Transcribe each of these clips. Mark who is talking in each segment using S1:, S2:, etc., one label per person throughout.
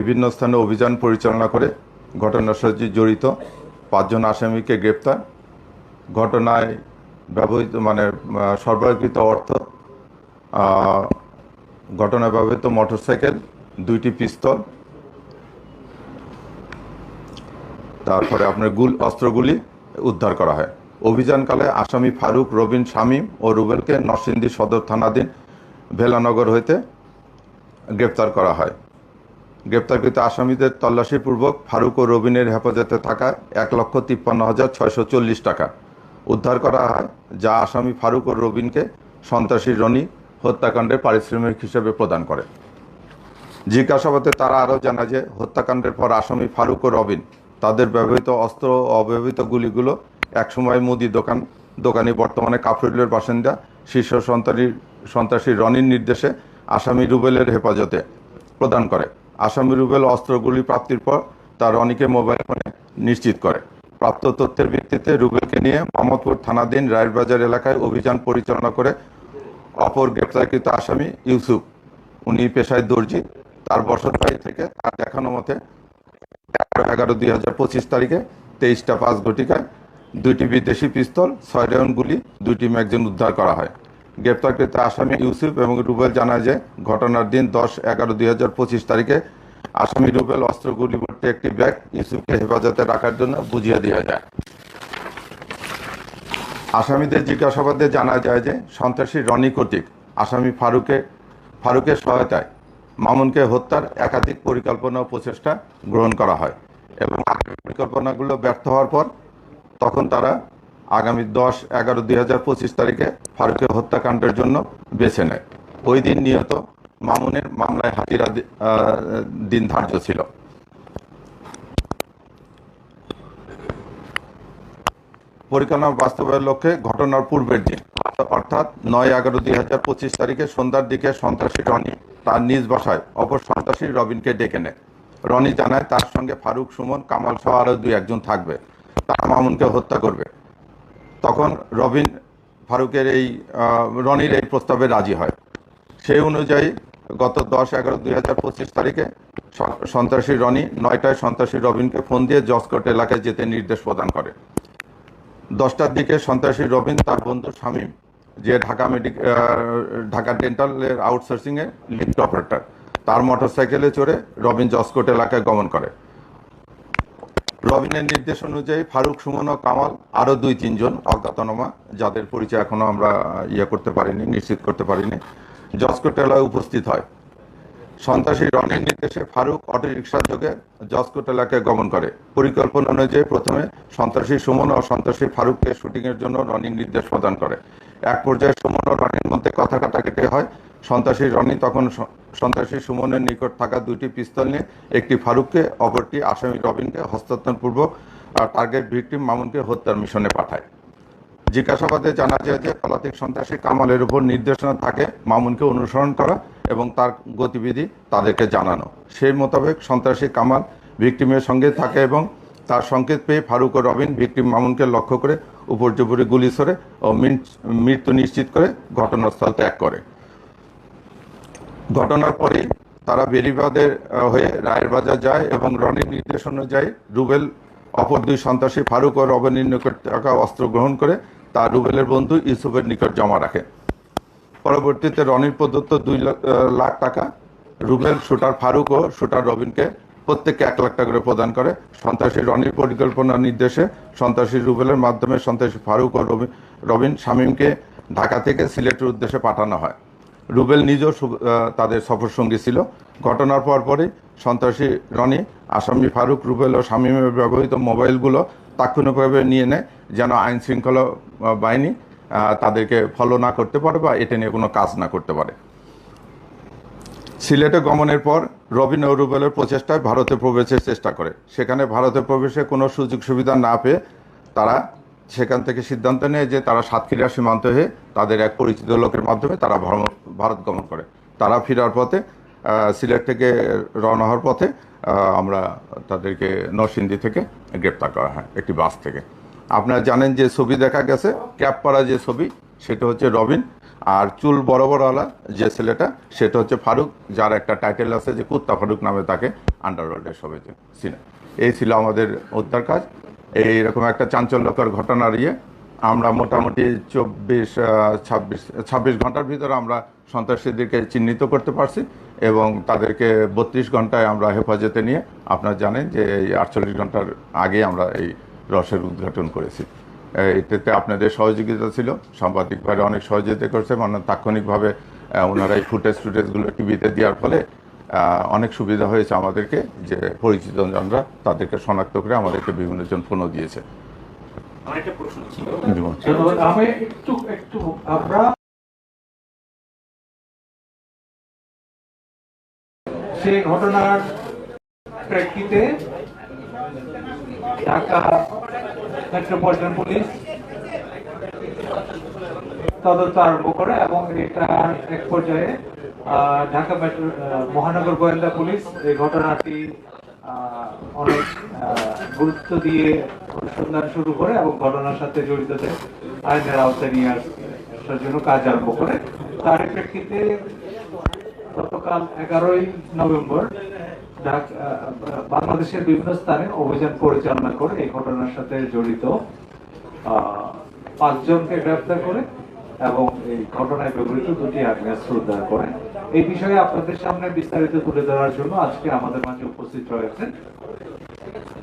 S1: বিভিন্ন স্থানে অভিযান পরিচালনা করে ঘটনার সাথে জড়িত পাঁচজন আসামিকে গ্রেপ্তার। ঘটনায় ব্যবহৃত মানে সরবরাহকৃত অর্থ ঘটনায় ব্যবহৃত মোটরসাইকেল, দুইটি পিস্তল, তারপরে আপনার গুল, অস্ত্রগুলি উদ্ধার করা হয়। অভিযানকালে আসামি ফারুক, রবিন, শামীম ও রুবেলকে নরসিংদী সদর থানাধীন ভেলানগর হইতে গ্রেপ্তার করা হয়। গ্রেপ্তারকৃত আসামিদের তল্লাশিপূর্বক ফারুক ও রবিনের হেফাজতে থাকা এক লক্ষ তিপ্পান্ন হাজার ছয়শো চল্লিশ টাকা উদ্ধার করা হয়, যা আসামি ফারুক ও রবিনকে সন্ত্রাসী রনি হত্যাকাণ্ডের পারিশ্রমিক হিসেবে প্রদান করে। জিজ্ঞাসাবাদে তারা আরও জানায় যে, হত্যাকাণ্ডের পর আসামি ফারুক ও রবিন তাদের ব্যবহৃত অস্ত্র ও অব্যবহৃত গুলিগুলো একসময় মুদি দোকান, দোকানি বর্তমানে কাফরুলের বাসিন্দা, শীর্ষ সন্ত্রাসী সন্ত্রাসী রনির নির্দেশে আসামি রুবেলের হেফাজতে প্রদান করে। আসামি রুবেল অস্ত্রগুলি প্রাপ্তির পর তার রনিকে মোবাইল ফোনে নিশ্চিত করে। প্রাপ্ত তথ্যের ভিত্তিতে রুবেলকে নিয়ে মোহাম্মদপুর থানাধীন রায়েরবাজার এলাকায় অভিযান পরিচালনা করে অপর গ্রেপ্তারকৃত আসামি ইউসুফ। উনি পেশায় দর্জি। তার বসত বাড়ি থেকে তার দেখানো মতে এগারো এগারো দুই হাজার পঁচিশ তারিখে তেইশটা পাঁচ ঘটিকায় দুইটি বিদেশি পিস্তল ছয় রাউন্ড গুলি, দুইটি ম্যাগজিন উদ্ধার করা হয়। গ্রেপ্তারকৃত আসামি ইউসুফ এবং রুবেল জানায় যে ঘটনার দিন দশ এগারো দুই তারিখে আসামি রুবেল অস্ত্রগুলি ভর্তি একটি ব্যাগ ইউসুফকে হেফাজতে রাখার জন্য বুঝিয়ে দেওয়া যায়। আসামিদের জিজ্ঞাসাবাদে জানা যায় যে সন্ত্রাসী রনি কর্তৃক আসামি ফারুকে ফারুকের সহায়তায় মামুনকে হত্যার একাধিক পরিকল্পনা ও প্রচেষ্টা গ্রহণ করা হয় এবং পরিকল্পনাগুলো ব্যর্থ হওয়ার পর তখন তারা আগামী দশ, এগারো, দুই হাজার পঁচিশ তারিখে ফারুকের হত্যাকাণ্ডের জন্য বেছে নেয়। ওই দিন নিহত মামুনের মামলায় হাজিরা দিন ধার্য ছিল। পরিকল্পনা বাস্তবায়নের লক্ষ্যে ঘটনার পূর্বের দিন, অর্থাৎ নয়, এগারো, দুই হাজার পঁচিশ তারিখে সন্ধ্যার দিকে সন্ত্রাসী রনি তার নিজ বাসায় অপর সন্ত্রাসী রবিনকে ডেকে নেয়। রনি জানায়, তার সঙ্গে ফারুক, সুমন, কামাল সহ আরও দুই একজন থাকবে। তারা মামুনকে হত্যা করবে। তখন রবিন ফারুকের এই রনির এই প্রস্তাবে রাজি হয়। সেই অনুযায়ী গত দশ এগারো দুই হাজার পঁচিশ তারিখে সন্ত্রাসী রনি নয়টায় সন্ত্রাসী রবিনকে ফোন দিয়ে জসকোট এলাকায় যেতে নির্দেশ প্রদান করে। দশটার দিকে সন্ত্রাসী রবিন তার বন্ধু শামীম যে ঢাকা মেডিক আহ, ঢাকা ডেন্টালের আউটসোর্সিংয়ে লিফট অপারেটর তার মোটরসাইকেলে চড়ে রবিন জসকোট এলাকায় গমন করে। রবিনের নির্দেশ অনুযায়ী ফারুক, সুমন ও কামাল আরও দুই, তিনজন অজ্ঞাতনামা যাদের পরিচয় এখনও আমরা ইয়ে করতে পারিনি, নিশ্চিত করতে পারিনি। জসকোট উপস্থিত হয়। সন্ত্রাসী রনির নির্দেশে ফারুক অটোরিকশার যোগে জসকোট এলাকায় গমন করে। পরিকল্পনা অনুযায়ী প্রথমে সন্ত্রাসী সুমন ও সন্ত্রাসী ফারুককে শুটিংয়ের জন্য রনির নির্দেশ প্রদান করে। এক পর্যায়ে সুমন ও রনির মধ্যে কথা কাটাকাটি হয়। সন্ত্রাসী রনি তখন সন্ত্রাসী সুমনের নিকট থাকা দুটি পিস্তল নিয়ে একটি ফারুককে, অপরটি আসামি রবিনকে হস্তান্তরপূর্বক টার্গেট ভিকটিম মামুনকে হত্যার মিশনে পাঠায়। জিজ্ঞাসাবাদে জানা যায় যে পলাতক সন্ত্রাসী কামালের উপর নির্দেশনা থাকে মামুনকে অনুসরণ করা এবং তার গতিবিধি তাদেরকে জানানো। সেই মোতাবেক সন্ত্রাসী কামাল ভিকটিমের সঙ্গে থাকে এবং তার সংকেত পেয়ে ফারুক ও রবিন ভিকটিম মামুনকে লক্ষ্য করে উপর্যুপরি গুলি ছড়ে ও মৃত্যু নিশ্চিত করে ঘটনাস্থল ত্যাগ করে। ঘটনার পরেই তারা বেরিবাদের হয়ে রায়ের বাজার যায় এবং রনির নির্দেশ অনুযায়ী রুবেল অপর দুই সন্ত্রাসী ফারুক ও রবিনের নিকট থাকা অস্ত্র গ্রহণ করে তা রুবেলের বন্ধু ইউসুফের নিকট জমা রাখে। পরবর্তীতে রনির প্রদত্ত দুই লাখ- টাকা রুবেল শুটার ফারুক ও শুটার রবিনকে প্রত্যেককে এক লাখ টাকা করে প্রদান করে। সন্ত্রাসী রনির পরিকল্পনা নির্দেশে সন্ত্রাসী রুবেলের মাধ্যমে সন্ত্রাসী ফারুক ও রবিন শামীমকে ঢাকা থেকে সিলেটের উদ্দেশ্যে পাঠানো হয়। রুবেল নিজেও তাদের সফরসঙ্গী ছিল। ঘটনার পর পরই সন্ত্রাসী রনি, আসামি ফারুক, রুবেল ও শামীমের ব্যবহৃত মোবাইলগুলো তাৎক্ষণিকভাবে নিয়ে নেয় যেন আইন শৃঙ্খলা বাহিনী তাদেরকে ফলো না করতে পারে বা এটা নিয়ে কোনো কাজ না করতে পারে। সিলেটে গমনের পর রবিন ও রুবেলের প্রচেষ্টায় ভারতে প্রবেশের চেষ্টা করে। সেখানে ভারতে প্রবেশে কোনো সুযোগ সুবিধা না পেয়ে তারা সেখান থেকে সিদ্ধান্ত নেয় যে তারা সাতক্ষীরা সীমান্ত হয়ে তাদের এক পরিচিত লোকের মাধ্যমে তারা ভ্রমণ- ভারত গমন করে। তারা ফেরার পথে সিলেট থেকে রওনা হওয়ার পথে আমরা তাদেরকে নরসিংদী থেকে গ্রেপ্তার করা হয়, একটি বাস থেকে। আপনারা জানেন যে ছবি দেখা গেছে, ক্যাবপাড়া যে ছবি, সেটা হচ্ছে রবিন, আর চুল বড় বড়ওয়ালা যে ছেলেটা, সেটা হচ্ছে ফারুক, যার একটা টাইটেল আছে যে কুত্তা ফারুক নামে তাকে আন্ডারওয়ার্ল্ডের সবাই চিনে। এই ছিল আমাদের উদ্ধার কাজ। এইরকম একটা চাঞ্চল্যকর ঘটনার ইয়ে। আমরা মোটামুটি চব্বিশ ছাব্বিশ ছাব্বিশ ঘণ্টার ভিতরে আমরা সন্ত্রাসীদেরকে চিহ্নিত করতে পারছি এবং তাদেরকে বত্রিশ ঘন্টায় আমরা হেফাজতে নিয়ে আপনারা জানেন যে এই আটচল্লিশ ঘণ্টার আগে আমরা এই রসের উদ্ঘাটন করেছি। এটাতে আপনাদের সহযোগিতা ছিল সাংবাদিক অনেক সহযোগিতা করেছে মানে তাৎক্ষণিকভাবে ওনারা এই ফুটেজ টুটেজগুলো টিভিতে দেওয়ার ফলে অনেক সুবিধা হয়েছে আমাদেরকে যে পরিচিত জনরা তাদেরকে শনাক্ত করে আমাদেরকে বিভিন্ন জন ফোনও দিয়েছে।
S2: আমার একটা প্রশ্ন ছিল।
S3: আমি একটু একটু আমরা সেই ঘটনার প্রেক্ষিতে ঢাকা মেট্রোপলিটন পুলিশ তদন্ত আরম্ভ করে এবং এটা এক পর্যায়ে ঢাকা মহানগর গোয়েন্দা পুলিশ এই ঘটনাটি অনেক গুরুত্ব দিয়ে অনুসন্ধান শুরু করে এবং ঘটনার সাথে জড়িতদের আইনের আওতায় নিয়ে আসার জন্য কাজ আরম্ভ করে। তার প্রেক্ষিতে গতকাল এগারোই নভেম্বর বাংলাদেশের বিভিন্ন স্থানে অভিযান পরিচালনা করে এই ঘটনার সাথে জড়িত পাঁচজনকে গ্রেফতার করে এবং এই ঘটনায় ব্যবহৃত দুটি আগ্নেয়াস্ত্র উদ্ধার করে। এই বিষয়ে আপনাদের সামনে বিস্তারিত তুলে ধরার জন্য আজকে আমাদের মাঝে উপস্থিত রয়েছেন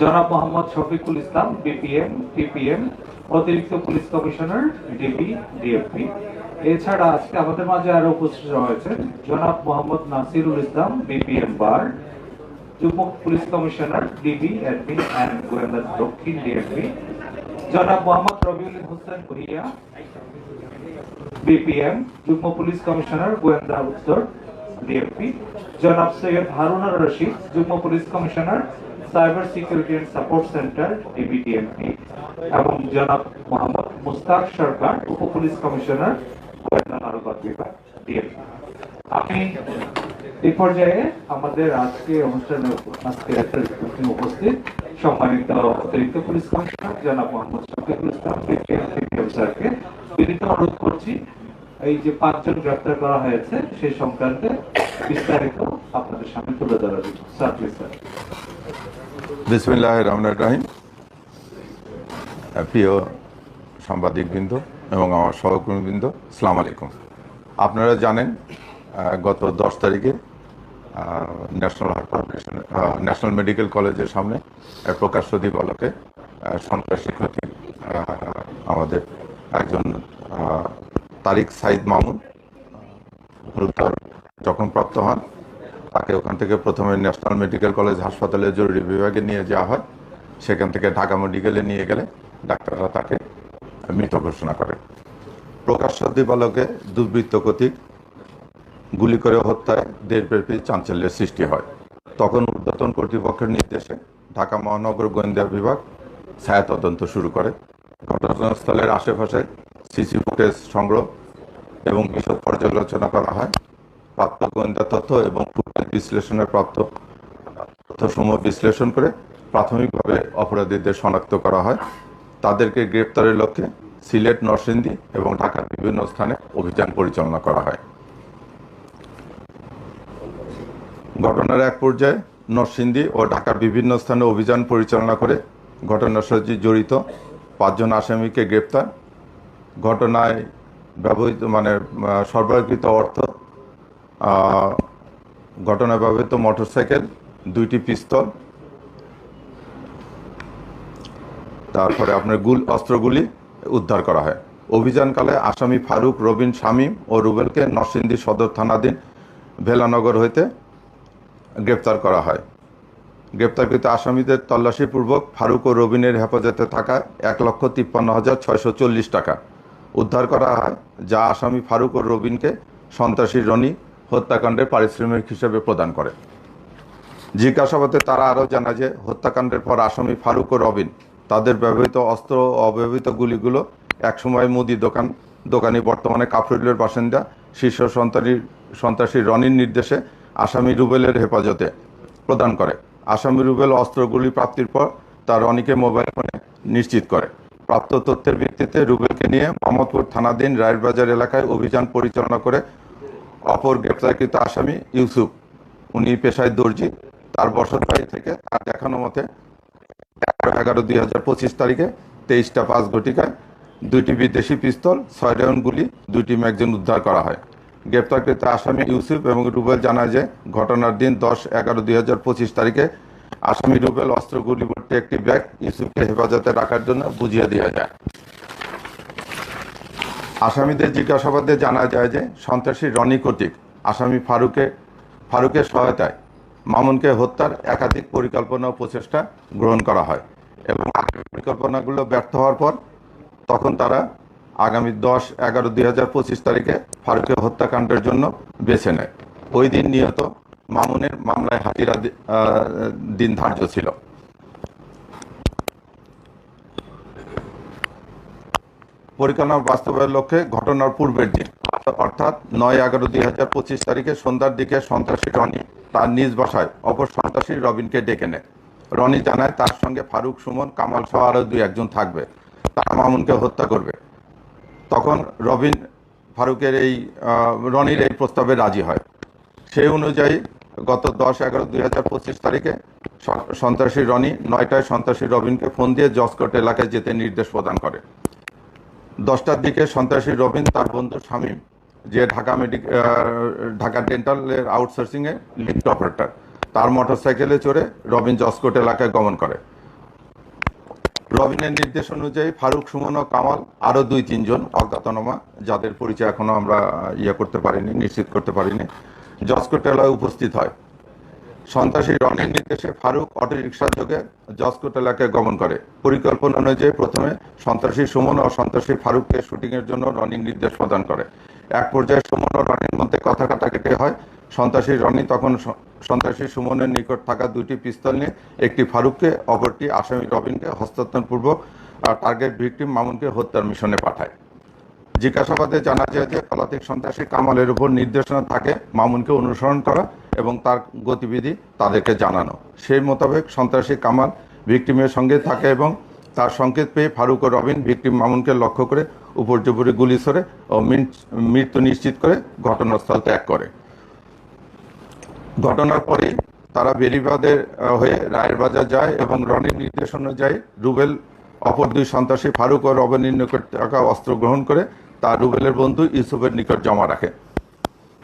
S3: জনাব মোহাম্মদ শফিকুল ইসলাম, বিপিএম, টিপিএম, অতিরিক্ত পুলিশ কমিশনার ডিবি ডিএফপি। এছাড়া আজকে আমাদের মাঝে আরও উপস্থিত রয়েছেন জনাব মোহাম্মদ নাসিরুল ইসলাম, বিপিএম বার, যুগ্ম police commissioner, DB admin and গোয়েন্দা দক্ষিণ ডিএফপি। জনাব মোহাম্মদ রবিউল হোসেন ভুইয়া বিপিএম, যুগ্ম পুলিশ কমিশনার গোয়েন্দা উত্তর ডিএফপি জনাব সৈয়দ হারুনার রশিদ, যুগ্ম police commissioner, cyber security and support centre, DBTMP, এবং জনাব মোহাম্মদ মুস্তাক সরকার, উপ পুলিশ কমিশনার, গোয়েন্দা নারকত বিভাগ ডিএফপি আমি এই পর্যায়ে আমাদের আজকে অনুষ্ঠানে আজকে উপস্থিত সম্মানিত অতিরিক্ত পুলিশ কমিশনার, জনাব মোহাম্মদ শফিকুল ইসলাম, বিপিএম স্যারকে বিনীত অনুরোধ করছি, এই যে পাঁচজন গ্রেপ্তার করা হয়েছে, সেই সংক্রান্তে বিস্তারিত আপনাদের সামনে তুলে জন্য। Sir please sir.
S1: বিসমিল্লাহ প্রিয় সাংবাদিকবৃন্দ এবং আমার সহকর্মীবৃন্দ সালাম আলাইকুম। আপনারা জানেন গত দশ তারিখে national heart foundation national medical কলেজের সামনে প্রকাশ্য দিবালকে সন্ত্রাসী ক্ষতি আমাদের একজন তারিক সাইদ মামুন গুরুতর যখন প্রাপ্ত হন, তাকে ওখান থেকে প্রথমে ন্যাশনাল মেডিকেল কলেজ হাসপাতালে জরুরি বিভাগে নিয়ে যাওয়া হয়। সেখান থেকে ঢাকা মেডিকেলে নিয়ে গেলে ডাক্তাররা তাকে মৃত ঘোষণা করে। প্রকাশ্য দিবালকে দুর্বৃত্ত কর্তৃক গুলি করে হত্যায় দেশব্যাপী চাঞ্চল্যের সৃষ্টি হয়। তখন উদ্বোধন কর্তৃপক্ষের নির্দেশে ঢাকা মহানগর গোয়েন্দা বিভাগ ছায়া তদন্ত শুরু করে। ঘটনাস্থলের আশেপাশে সিসি ফুটেজ সংগ্রহ এবং বিশদ পর্যালোচনা করা হয়। প্রাপ্ত গোয়েন্দা তথ্য এবং ফুটেজ বিশ্লেষণের প্রাপ্ত তথ্যসমূহ বিশ্লেষণ করে প্রাথমিকভাবে অপরাধীদের শনাক্ত করা হয়। তাদেরকে গ্রেপ্তারের লক্ষ্যে সিলেট, নরসিংদী এবং ঢাকার বিভিন্ন স্থানে অভিযান পরিচালনা করা হয়। ঘটনার এক পর্যায়ে নরসিংদী ও ঢাকার বিভিন্ন স্থানে অভিযান পরিচালনা করে ঘটনার সাথে জড়িত পাঁচজন আসামিকে গ্রেপ্তার। ঘটনায় ব্যবহৃত মানে সরবরাহকৃত অর্থ ঘটনায় ব্যবহৃত মোটরসাইকেল, দুইটি পিস্তল, তারপরে আপনার গুল, অস্ত্রগুলি উদ্ধার করা হয়। অভিযানকালে আসামি ফারুক, রবিন, শামীম ও রুবেলকে নরসিংদী সদর থানাধীন ভেলানগর হইতে গ্রেপ্তার করা হয়। গ্রেপ্তারকৃত আসামিদের তল্লাশিপূর্বক ফারুক ও রবিনের হেফাজতে থাকা এক লক্ষ তিপ্পান্ন হাজার ছয়শো চল্লিশ টাকা উদ্ধার করা হয়, যা আসামি ফারুক ও রবিনকে সন্ত্রাসী রনি হত্যাকাণ্ডের পারিশ্রমিক হিসেবে প্রদান করে। জিজ্ঞাসাবাদে তারা আরও জানা যে হত্যাকাণ্ডের পর আসামি ফারুক ও রবিন তাদের ব্যবহৃত অস্ত্র ও অব্যবহৃত গুলিগুলো একসময় মুদি দোকান, দোকানি বর্তমানে কাফরুলের বাসিন্দা, শীর্ষ সন্ত্রাসী সন্ত্রাসী রনির নির্দেশে আসামি রুবেলের হেফাজতে প্রদান করে। আসামি রুবেল অস্ত্রগুলি প্রাপ্তির পর তার রনিকে মোবাইল ফোনে নিশ্চিত করে। প্রাপ্ত তথ্যের ভিত্তিতে রুবেলকে নিয়ে মোহাম্মদপুর থানাধীন রায়েরবাজার এলাকায় অভিযান পরিচালনা করে অপর গ্রেপ্তারকৃত আসামি ইউসুফ। উনি পেশায় দর্জি। তার বসত বাড়ি থেকে তার দেখানো মতে এগারো এগারো দুই হাজার পঁচিশ তারিখে তেইশটা পাঁচ ঘটিকায় দুইটি বিদেশি পিস্তল ছয় রাউন্ড গুলি, দুইটি ম্যাগজিন উদ্ধার করা হয়। গ্রেপ্তারকৃত আসামি ইউসুফ এবং রুবেল জানায় যে ঘটনার দিন দশ এগারো দুই তারিখে আসামি রুবেল অস্ত্র গুলি ভর্তি একটি ব্যাগ ইউসুফকে হেফাজতে রাখার জন্য বুঝিয়ে দেওয়া যায়। আসামিদের জিজ্ঞাসাবাদে জানা যায় যে সন্ত্রাসী রনি কর্তৃক আসামি ফারুকে, ফারুকের সহায়তায় মামুনকে হত্যার একাধিক পরিকল্পনা ও প্রচেষ্টা গ্রহণ করা হয় এবং পরিকল্পনাগুলো ব্যর্থ হওয়ার পর তখন তারা আগামী দশ, এগারো দুই হাজার পঁচিশ তারিখে ফারুকের হত্যাকাণ্ডের জন্য বেছে নেয়। ওই দিন নিহত মামুনের মামলায় হাজিরা দিন ধার্য ছিল। পরিকল্পনা বাস্তবায়নের লক্ষ্যে ঘটনার পূর্বের দিন, অর্থাৎ নয়, এগারো দুই হাজার পঁচিশ তারিখে সন্ধ্যার দিকে সন্ত্রাসী রনি তার নিজ বাসায় অপর সন্ত্রাসী রবিনকে ডেকে নেয়। রনি জানায়, তার সঙ্গে ফারুক, সুমন, কামাল সহ আরও দুই একজন থাকবে। তারা মামুনকে হত্যা করবে। তখন রবিন ফারুকের এই রনির এই প্রস্তাবে রাজি হয়। সেই অনুযায়ী গত দশ এগারো দুই হাজার পঁচিশ তারিখে সন্ত্রাসী রনি নয়টায় সন্ত্রাসী রবিনকে ফোন দিয়ে জসকোট এলাকায় যেতে নির্দেশ প্রদান করে। দশটার দিকে সন্ত্রাসী রবিন তার বন্ধু শামীম যে ঢাকা মেডিক ঢাকা ডেন্টালের আউটসোর্সিংয়ে লিফট অপারেটর, তার মোটরসাইকেলে চড়ে রবিন জসকোট এলাকায় গমন করে। রবিনের নির্দেশ অনুযায়ী ফারুক, সুমন ও কামাল আরও দুই, তিনজন অজ্ঞাতনামা, যাদের পরিচয় এখনও আমরা ইয়ে করতে পারিনি, নিশ্চিত করতে পারিনি। জসকোট এলাকায় উপস্থিত হয়। সন্ত্রাসী রনির নির্দেশে ফারুক অটোরিকশা যোগে জসকোট এলাকায় গমন করে। পরিকল্পনা অনুযায়ী প্রথমে সন্ত্রাসী সুমন ও সন্ত্রাসী ফারুককে শুটিংয়ের জন্য রনির নির্দেশ প্রদান করে। এক পর্যায়ে সুমন ও রনির মধ্যে কথা কাটাকাটি হয়। সন্ত্রাসী রনি তখন সন্ত্রাসী সুমনের নিকট থাকা দুটি পিস্তল নিয়ে একটি ফারুককে, অপরটি আসামি রবিনকে হস্তান্তরপূর্বক টার্গেট ভিকটিম মামুনকে হত্যার মিশনে পাঠায়। জিজ্ঞাসাবাদে জানা যায় যে পলাতক সন্ত্রাসী কামালের উপর নির্দেশনা থাকে মামুনকে অনুসরণ করা এবং তার গতিবিধি তাদেরকে জানানো। সেই মোতাবেক সন্ত্রাসী কামাল ভিকটিমের সঙ্গে থাকে এবং তার সংকেত পেয়ে ফারুক ও রবিন ভিকটিম মামুনকে লক্ষ্য করে উপর্যুপরি গুলি ছড়ে ও মৃত্যু নিশ্চিত করে ঘটনাস্থল ত্যাগ করে। ঘটনার পরে তারা বেরিবাদের আহ, হয়ে রায়ের বাজার যায় এবং রনির নির্দেশ অনুযায়ী রুবেল অপর দুই সন্ত্রাসী ফারুক ও রবনের নিকট থাকা অস্ত্র গ্রহণ করে তা রুবেলের বন্ধু ইউসুফের নিকট জমা রাখে।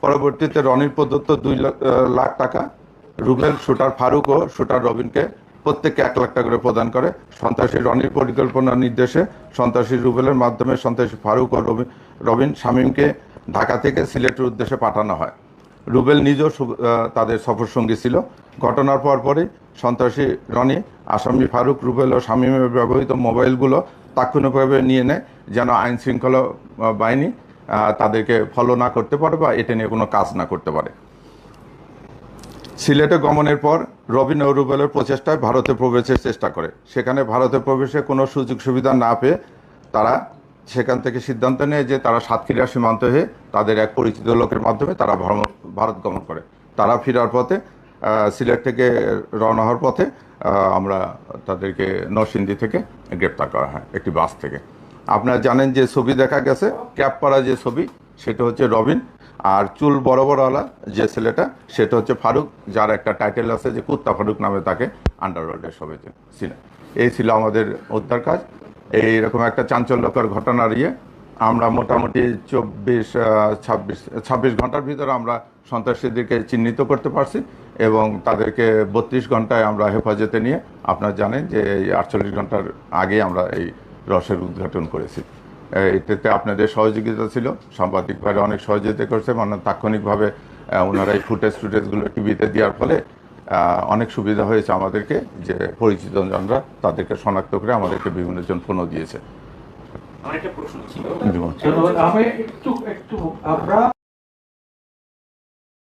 S1: পরবর্তীতে রনির প্রদত্ত দুই লাখ- টাকা রুবেল শুটার ফারুক ও শুটার রবিনকে প্রত্যেককে এক লাখ টাকা করে প্রদান করে। সন্ত্রাসী রনির পরিকল্পনা নির্দেশে সন্ত্রাসী রুবেলের মাধ্যমে সন্ত্রাসী ফারুক ও রবিন রবিন শামীমকে ঢাকা থেকে সিলেটের উদ্দেশ্যে পাঠানো হয়। রুবেল নিজেও তাদের সফরসঙ্গী ছিল। ঘটনার পর পরই সন্ত্রাসী রনি, আসামি ফারুক, রুবেল ও শামীমের ব্যবহৃত মোবাইলগুলো তাৎক্ষণিকভাবে নিয়ে নেয় যেন আইন শৃঙ্খলা বাহিনী তাদেরকে ফলো না করতে পারে বা এটা নিয়ে কোনো কাজ না করতে পারে। সিলেটে গমনের পর রবিন ও রুবেলের প্রচেষ্টায় ভারতে প্রবেশের চেষ্টা করে। সেখানে ভারতে প্রবেশে কোনো সুযোগ সুবিধা না পেয়ে তারা সেখান থেকে সিদ্ধান্ত নেয় যে তারা সাতক্ষীরা সীমান্ত হয়ে তাদের এক পরিচিত লোকের মাধ্যমে তারা ভ্রমণ- ভারত গমন করে। তারা ফেরার পথে সিলেট থেকে রওনা হওয়ার পথে আমরা তাদেরকে নরসিংদী থেকে গ্রেপ্তার করা হয়, একটি বাস থেকে। আপনারা জানেন যে ছবি দেখা গেছে ক্যাপ পরা যে ছবি, সেটা হচ্ছে রবিন, আর চুল বড় বড়ওয়ালা যে ছেলেটা, সেটা হচ্ছে ফারুক, যার একটা টাইটেল আছে যে কুত্তা ফারুক নামে তাকে আন্ডারওয়ার্ল্ডের সবাই ছিল এই ছিল আমাদের উদ্ধার কাজ। এইরকম একটা চাঞ্চল্যকর ঘটনার ইয়ে। আমরা মোটামুটি চব্বিশ ছাব্বিশ ছাব্বিশ ঘণ্টার ভিতরে আমরা সন্ত্রাসীদেরকে চিহ্নিত করতে পারছি এবং তাদেরকে বত্রিশ ঘন্টায় আমরা হেফাজতে নিয়ে আপনারা জানেন যে এই আটচল্লিশ ঘণ্টার আগে আমরা এই রসের উদ্ঘাটন করেছি। এটাতে আপনাদের সহযোগিতা ছিল সাংবাদিক অনেক সহযোগিতা করছে মানে তাৎক্ষণিকভাবে ওনারা এই ফুটেজ ফুটেজগুলো টিভিতে দেওয়ার ফলে অনেক সুবিধা হয়েছে আমাদেরকে যে পরিচিত জনরা তাদেরকে শনাক্ত করে আমাদেরকে বিভিন্ন জন ফোনও দিয়েছে।
S2: আমার একটা প্রশ্ন ছিল।
S3: আমি একটু একটু আমরা